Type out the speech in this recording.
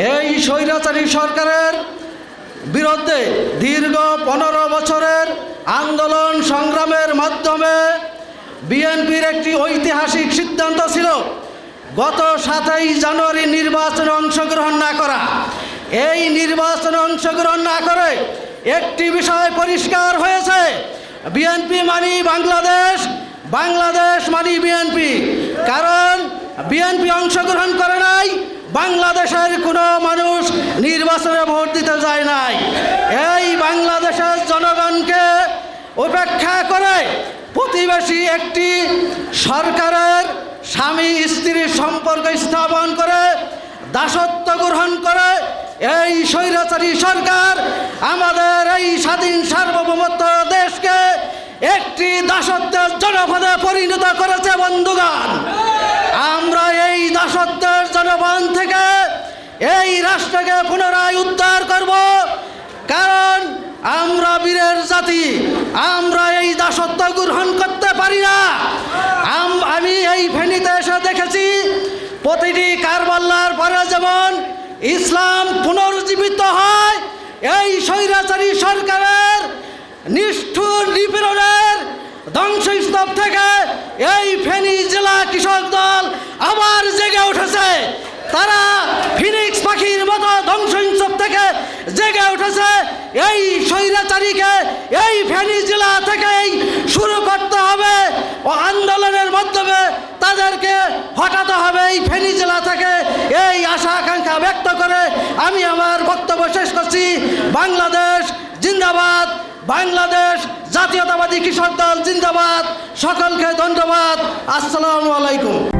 এই স্বৈরাচারী সরকারের বিরুদ্ধে দীর্ঘ পনেরো বছরের আন্দোলন সংগ্রামের মাধ্যমে বিএনপির একটি ঐতিহাসিক সিদ্ধান্ত ছিল গত সাতই জানুয়ারি নির্বাচনে অংশগ্রহণ না করা। এই নির্বাচনে অংশগ্রহণ না করে একটি বিষয় পরিষ্কার হয়েছে। বিএনপি মানি বাংলাদেশ বাংলাদেশ মানি বিএনপি। কারণ বিএনপি অংশগ্রহণ করে নাই বাংলাদেশের কোনো মানুষ নির্বাচনে ভোট দিতে যায় নাই। এই বাংলাদেশের জনগণকে উপেক্ষা করে প্রতিবেশী একটি সরকারের স্বামী স্ত্রীর সম্পর্ক স্থাপন করে, দাসত্ব গ্রহণ করে, এই স্বৈরাচারী সরকার আমাদের এই স্বাধীন সার্বভৌমত্ব দেশকে একটি দাসত্বের জনপদে পরিণত করেছে, বন্ধুগণ। এই রাষ্ট্রকে পুনরায় উদ্ধার করব। কারণ আমরা বীরের জাতি, আমরা এই দাসত্ব গ্রহণ করতে পারি না। আমি এই ফেনীতে এসে দেখেছি, প্রতিটি কারবাল্লার পরে যেমন ইসলাম পুনরুজ্জীবিত হয়, এই স্বৈরাচারী সরকারের নিষ্ঠুর নিপীড়নের ধ্বংসস্তূপ থেকে এই ফেনী জেলা কৃষক দল আবার উঠেছে। এই স্বৈরাচারীকে এই ফেনী জেলা থেকেই শুরু করতে হবে। ও আন্দোলনের মাধ্যমে তাদেরকে হটাতে হবে এই ফেনী জেলা থেকে। এই আশা আকাঙ্ক্ষা ব্যক্ত করে আমি আমার বক্তব্য শেষ করছি। বাংলাদেশ জিন্দাবাদ। বাংলাদেশ জাতীয়তাবাদী কৃষক দল জিন্দাবাদ। সকলকে ধন্যবাদ। আসসালামু আলাইকুম।